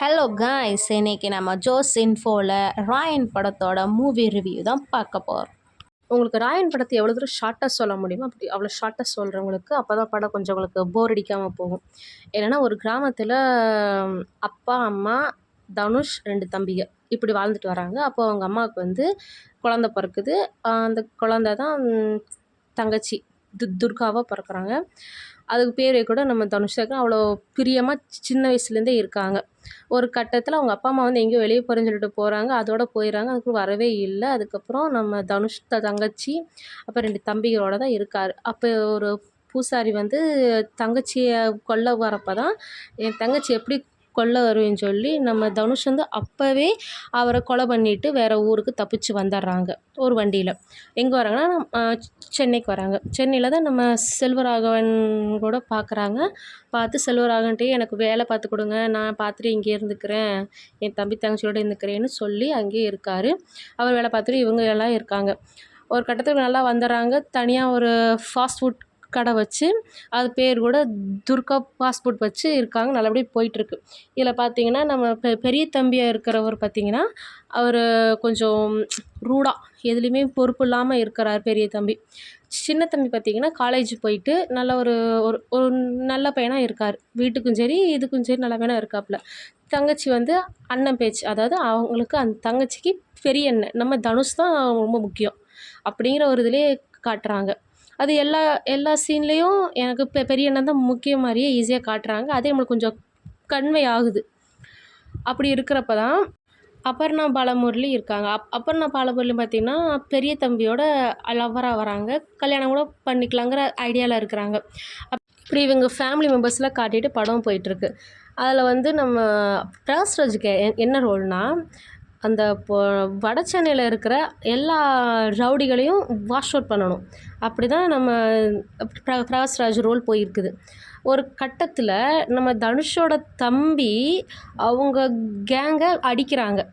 Hello guys இன்னைக்கு நம்ம Jose இன்ஃபோவில் Rayan படத்தோட மூவி ரிவ்யூ தான் பார்க்க போகிறோம் உங்களுக்கு ராயன் படத்தை எவ்வளோ தூரம் ஷார்ட்டாக சொல்ல முடியுமோ அப்படி அவ்வளோ ஷார்ட்டாக சொல்கிறவங்களுக்கு அப்போ தான் படம் கொஞ்சம் உங்களுக்கு போர் அடிக்காமல் போகும். என்னென்னா ஒரு கிராமத்தில் அப்பா அம்மா தனுஷ் ரெண்டு தம்பிங்க இப்படி வாழ்ந்துட்டு வராங்க. அப்போ அவங்க அம்மாவுக்கு வந்து குழந்த பிறக்குது. அந்த குழந்த தான் தங்கச்சி து துர்காவாக பிறக்கிறாங்க. அதுக்கு பேர் கூட நம்ம தனுஷ் அவ்வளோ பிரியமாக சின்ன வயசுலேருந்தே இருக்காங்க. ஒரு கட்டத்தில் அவங்க அப்பா அம்மா வந்து எங்கேயோ வெளியே போகிறேன்னு சொல்லிட்டு போகிறாங்க அதோட போயிடுறாங்க அதுக்கு வரவே இல்லை. அதுக்கப்புறம் நம்ம தனுஷ் த- தங்கச்சி அப்புறம் ரெண்டு தம்பிகளோட தான் இருக்கார். அப்போ ஒரு பூசாரி வந்து தங்கச்சியை கொல்ல வரப்போ தான் என் தங்கச்சி எப்படி கொல்ல வருவேன்னு சொல்லி நம்ம தனுஷ் வந்து அப்போவே அவரை கொலை பண்ணிவிட்டு வேறு ஊருக்கு தப்பிச்சு வந்துடுறாங்க ஒரு வண்டியில். எங்கே வராங்கன்னா சென்னைக்கு வராங்க. சென்னையில் தான் நம்ம செல்வராகவன் கூட பார்க்குறாங்க பார்த்து செல்வராகன்ட்டே எனக்கு வேலை பார்த்து கொடுங்க. நான் பார்த்துட்டு இங்கே இருந்துக்கிறேன். என் தம்பி தங்கச்சியோட இருந்துக்கிறேன்னு சொல்லி அங்கேயே இருக்கார். அவர் வேலை பார்த்துட்டு இவங்க எல்லாம் இருக்காங்க. ஒரு கட்டத்துக்கு நல்லா வந்துடுறாங்க. தனியாக ஒரு ஃபாஸ்ட் ஃபுட் கடை வச்சு அது பேர் கூட துர்கா பாஸ்போர்ட் வச்சு இருக்காங்க. நல்லபடியாக போயிட்டுருக்கு. இதில் பார்த்தீங்கன்னா நம்ம பெ பெரிய தம்பியாக இருக்கிறவர் பார்த்தீங்கன்னா அவர் கொஞ்சம் ரூடாக எதுலேயுமே பொறுப்பு இல்லாமல் இருக்கிறார் பெரிய தம்பி. சின்ன தம்பி பார்த்தீங்கன்னா காலேஜ் போயிட்டு நல்ல ஒரு ஒரு ஒரு நல்ல பையனாக இருக்கார். வீட்டுக்கும் சரி இதுக்கும் சரி நல்ல பையனாக இருக்காப்புல. தங்கச்சி வந்து அண்ணன் பேச்சு அதாவது அவங்களுக்கு அந்த தங்கச்சிக்கு பெரிய அண்ணன். நம்ம தனுஷ் தான் ரொம்ப முக்கியம் அப்படிங்கிற ஒரு இதிலே காட்டுறாங்க. அது எல்லா எல்லா சீன்லேயும் எனக்கு பெ பெரிய அண்ணன் தான் முக்கிய மாதிரியே ஈஸியாக காட்டுறாங்க. அதே நம்மளுக்கு கொஞ்சம் கன்வே ஆகுது. அப்படி இருக்கிறப்ப தான் அபர்ணா பாலமுரளி இருக்காங்க. அப் அபர்ணா பாலமுரளி பார்த்திங்கன்னா பெரிய தம்பியோட லவ்வராக வராங்க. கல்யாணம் கூட பண்ணிக்கலாங்கிற ஐடியாவில் இருக்கிறாங்க. அப்படி இவங்க ஃபேமிலி மெம்பர்ஸ்லாம் காட்டிட்டு படம் போயிட்டுருக்கு அதில் வந்து நம்ம ராஜ்ராஜுக்கு எ- என்ன ரோல்னால் அந்த இப்போ வட சென்னையில் இருக்கிற எல்லா ரவுடிகளையும் வாஷ் அவுட் பண்ணணும். அப்படி தான் நம்ம பிர- பிரகாஷ்ராஜ் ரோல் போயிருக்குது. ஒரு கட்டத்தில் நம்ம தனுஷோட தம்பி அவங்க கேங்கை அடிக்கிறாங்க.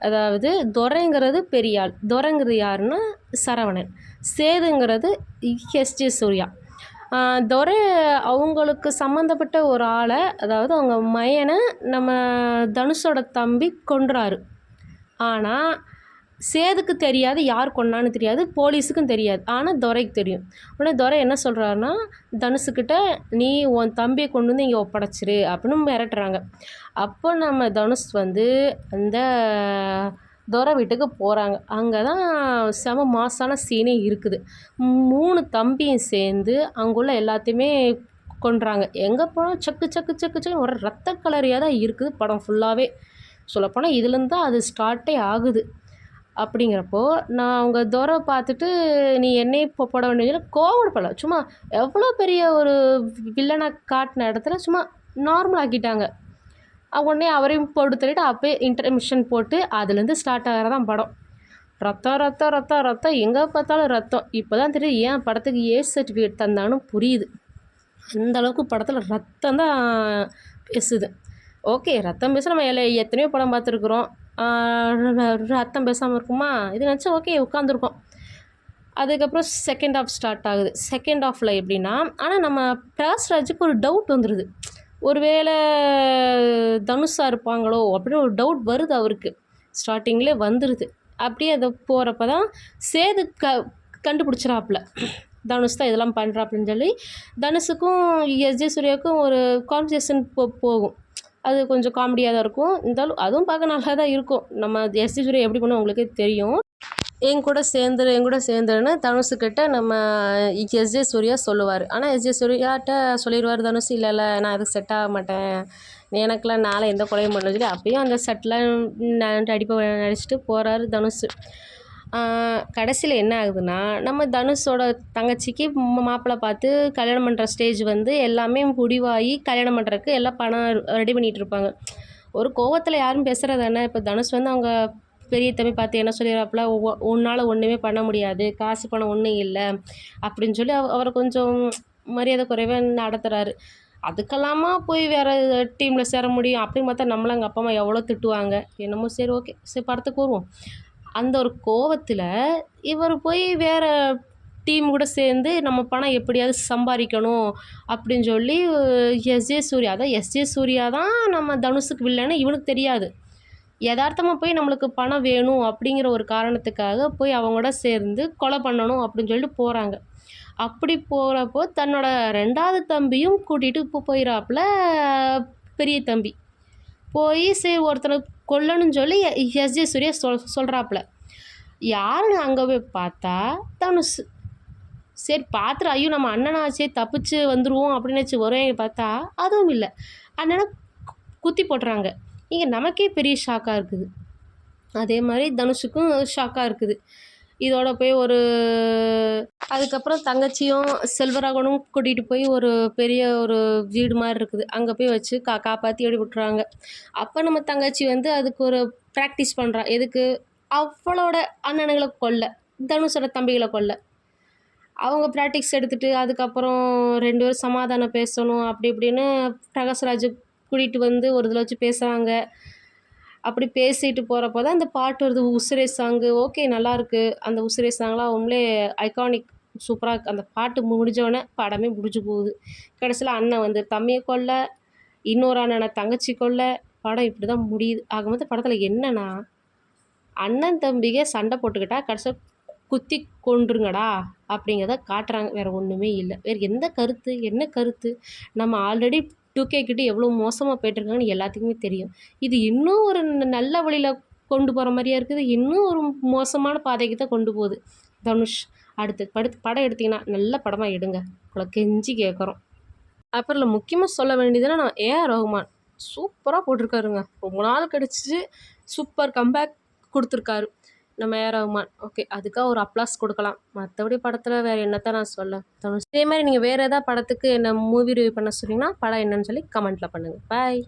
அதாவது துரைங்கிறது பெரிய ஆள் துரைங்கிறது யாருன்னா சரவணன். சேதுங்கிறது எஸ்ஜே சூர்யா. துரை அவங்களுக்கு சம்மந்தப்பட்ட ஒரு ஆளை அதாவது அவங்க மயனை நம்ம தனுஷோட தம்பி கொன்றாரு. ஆனால் சேதுக்கு தெரியாது யார் கொன்னான்னு தெரியாது போலீஸுக்கும் தெரியாது. ஆனால் துரைக்கு தெரியும். உடனே துரை என்ன சொல்கிறாருன்னா தனுஷுக்கிட்ட நீ உன் தம்பியை கொண்டு வந்து இங்கே ஒப்படைச்சிரு அப்படின்னு மிரட்டுறாங்க. அப்போ நம்ம தனுஷ் வந்து அந்த துரை வீட்டுக்கு போகிறாங்க அங்கே தான் செம மாசான சீனே இருக்குது. மூணு தம்பியும் சேர்ந்து அங்குள்ள எல்லாத்தையுமே கொன்றாங்க. எங்கே போனால் சக்கு சக்கு சக்கு சக்கு ஒரு ரத்த கலரியாக தான் இருக்குது படம் ஃபுல்லாகவே சொல்லப்போனால் இதுலேருந்து தான் அது ஸ்டார்ட்டே ஆகுது. அப்படிங்கிறப்போ நான் அவங்க துரை பார்த்துட்டு நீ என்னையே இப்போ போட வேண்டிய கோவப்படல. சும்மா எவ்வளோ பெரிய ஒரு வில்லனை காட்டின இடத்துல சும்மா நார்மல் ஆக்கிட்டாங்க. அவங்க உடனே அவரையும் போட்டு தள்ளிட்டு அப்போயே இன்டர்மிஷன் போட்டு அதுலேருந்து ஸ்டார்ட் ஆகிறதான் படம். ரத்தம் ரத்தம் ரத்தம் ரத்தம். எங்கே பார்த்தாலும் ரத்தம். இப்போ தான் தெரியுது ஏன் படத்துக்கு ஏ சர்டிஃபிகேட் தந்தாலும் புரியுது. அந்தளவுக்கு படத்தில் ரத்தம் தான் பேசுது. ஓகே ரத்தம் பேச நம்ம எத்தனையோ படம் பார்த்துருக்குறோம். ரத்தம் பேசாமல் இருக்குமா? இது நினச்சா ஓகே உட்காந்துருக்கோம் அதுக்கப்புறம் செகண்ட் ஆஃப் ஸ்டார்ட் ஆகுது. செகண்ட் ஆஃபில் எப்படின்னா ஆனால் நம்ம பிரகாஷ்ராஜுக்கு ஒரு டவுட் வந்துடுது ஒருவேளை தனுஷாக இருப்பாங்களோ அப்படின்னு ஒரு டவுட் வருது அவருக்கு. ஸ்டார்டிங்லேயே வந்துடுது அப்படியே அதை போகிறப்ப தான் சேது க கண்டுபிடிச்சிடாப்புல தனுஷ் தான் இதெல்லாம் பண்ணுறாப்புலன்னு சொல்லி தனுஷுக்கும் எஸ்ஜே சூர்யாவுக்கும் ஒரு கான்வர்சேஷன் போ போகும். அது கொஞ்சம் காமெடியாக தான் இருக்கும். இருந்தாலும் அதுவும் பார்க்க நல்லா தான் இருக்கும். நம்ம எஸ்டி சூர்யா எப்படி பண்ணோம் உங்களுக்கே தெரியும். என் கூட சேர்ந்துரு என் கூட சேர்ந்துருன்னு தனுஷுக்கிட்ட நம்ம எஸ்ஜே சூர்யா சொல்லுவார். ஆனால் எஸ்ஜே சூர்யாட்ட சொல்லிடுவார் தனுஷ் இல்லை இல்லை நான் அதுக்கு செட் ஆக மாட்டேன். எனக்கெலாம் நாளை எந்த கொலையும் பண்ணல சொல்லி அப்பயும் அந்த செட்டில் நடிப்பை நடிச்சுட்டு போகிறாரு தனுஷ் கடைசியில் என்ன ஆகுதுன்னா நம்ம தனுஷோட தங்கச்சிக்கு மாப்பிள்ளை பார்த்து கல்யாணம் பண்ணுற ஸ்டேஜ் வந்து எல்லாமே முடிவாகி கல்யாணம் பண்ணுறதுக்கு எல்லாம் பணம் ரெடி பண்ணிகிட்டு இருப்பாங்க. ஒரு கோவத்தில் யாரும் பேசுகிறது என்ன? இப்போ தனுஷ் வந்து அவங்க பெரிய தம்பி பார்த்து என்ன சொல்லிடுறாப்புல உன்னால் ஒன்றுமே பண்ண முடியாது. காசு பணம் ஒன்றும் இல்லை. அப்படின்னு சொல்லி அவ அவரை கொஞ்சம் மரியாதை குறைவாக நடத்துகிறாரு அதுக்கெல்லாமா போய் வேறு டீமில் சேர முடியும். அப்படின்னு பார்த்தா நம்மளும் எங்கள் அப்பா அம்மா எவ்வளோ திட்டுவாங்க? என்னமோ சரி ஓகே. சரி படத்துக்கு வருவோம். அந்த ஒரு கோவத்தில் இவர் போய் வேறு டீம் கூட சேர்ந்து நம்ம பணம் எப்படியாவது சம்பாதிக்கணும் அப்படின்னு சொல்லி எஸ்ஜே சூர்யா அதான் எஸ்ஜே சூர்யா தான் நம்ம தனுஷுக்கு வில்லன்னு இவனுக்கு தெரியாது. யதார்த்தமாக போய் நம்மளுக்கு பணம் வேணும் அப்படிங்கிற ஒரு காரணத்துக்காக போய் அவங்களோட சேர்ந்து கொலை பண்ணணும் அப்படின்னு சொல்லிட்டு போகிறாங்க அப்படி போகிறப்போ தன்னோட ரெண்டாவது தம்பியும் கூட்டிகிட்டு இப்போ போயிடாப்புல பெரிய தம்பி. போய் சரி ஒருத்தனை கொல்லணும்னு சொல்லி எஸ்ஜே சூர்யா சொல் சொல்கிறாப்புல யாருன்னு அங்கே போய் பார்த்தா தனுஷ். சரி பார்த்துரு ஐயோ நம்ம அண்ணனாச்சே தப்பிச்சு வந்துடுவோம் அப்படின்னு வச்சு வருவாங்க பார்த்தா அதுவும் இல்லை. அண்ணனை குத்தி போட்டுறாங்க. இங்கே நமக்கே பெரிய ஷாக்காக இருக்குது. அதே மாதிரி தனுஷுக்கும் ஷாக்காக இருக்குது. இதோட போய் ஒரு அதுக்கப்புறம் தங்கச்சியும் செல்வராகவனும் கூட்டிகிட்டு போய் ஒரு பெரிய ஒரு வீடு மாதிரி இருக்குது. அங்கே போய் வச்சு கா காப்பாற்றி ஓடி விட்டுறாங்க. அப்போ நம்ம தங்கச்சி வந்து அதுக்கு ஒரு ப்ராக்டிஸ் பண்ணுறா எதுக்கு? அவளோட அண்ணனுங்களை கொல்ல. தனுஷோட தம்பிகளை கொல்ல. அவங்க ப்ராக்டிஸ் எடுத்துகிட்டு அதுக்கப்புறம் ரெண்டு பேரும் சமாதானம் பேசணும் அப்படி இப்படின்னு பிரகாஷ்ராஜ் கூட்டிகிட்டு வந்து ஒரு இதில் வச்சு பேசுகிறாங்க அப்படி பேசிட்டு போகிறப்போ தான் இந்த பாட்டு வருது உசிரே சாங்கு. ஓகே நல்லாயிருக்கு அந்த உசிரே சாங்லாம் உண்மையிலே ஐகானிக் சூப்பராக அந்த பாட்டு முடிஞ்சோடனே படமே முடிஞ்சு போகுது. கடைசியில் அண்ணன் வந்து தம்பியை கொல்ல இன்னொரு அண்ணனை தங்கச்சி கொல்ல. படம் இப்படி தான் முடியுது. ஆகும்போது படத்தில் என்னன்னா அண்ணன் தம்பிக்கே சண்டை போட்டுக்கிட்டா கடைசியில் குத்தி கொன்றுங்கடா அப்படிங்கிறத காட்டுறாங்க. வேறு ஒன்றுமே இல்லை. வேறு எந்த கருத்து என்ன கருத்து? நம்ம ஆல்ரெடி டூ கே கிட்ட எவ்வளோ மோசமாக போயிட்டுருக்காங்கன்னு எல்லாத்துக்குமே தெரியும். இது இன்னும் ஒரு நல்ல வழியில் கொண்டு போகிற மாதிரியா இருக்குது. இன்னும் ஒரு மோசமான பாதைக்கு தான் கொண்டு போகுது. தனுஷ் அடுத்து படுத்து படம் எடுத்திங்கன்னா நல்ல படமாக எடுங்க. உங்களை கெஞ்சி கேட்குறோம் அப்புறம் இல்லை முக்கியமாக சொல்ல வேண்டியதுன்னா நான் ஏஆர் ரகுமான். சூப்பராக போட்டிருக்காருங்க. ரொம்ப நாள் கழிச்சு சூப்பர் கம்பேக் கொடுத்துருக்காரு. நம்ம ஏஆர் ரஹ்மான் ஓகே அதுக்காக ஒரு அப்ளாஸ் கொடுக்கலாம். மற்றபடி படத்தில் வேறு என்னத்தான் நான் சொல்ல? தனுஷ் இதே மாதிரி நீங்கள் வேறு ஏதாவது படத்துக்கு என்ன மூவி ரிவ்யூ பண்ண சொன்னீங்கன்னா படம் என்னன்னு சொல்லி கமெண்ட்டில் பண்ணுங்கள் பாய்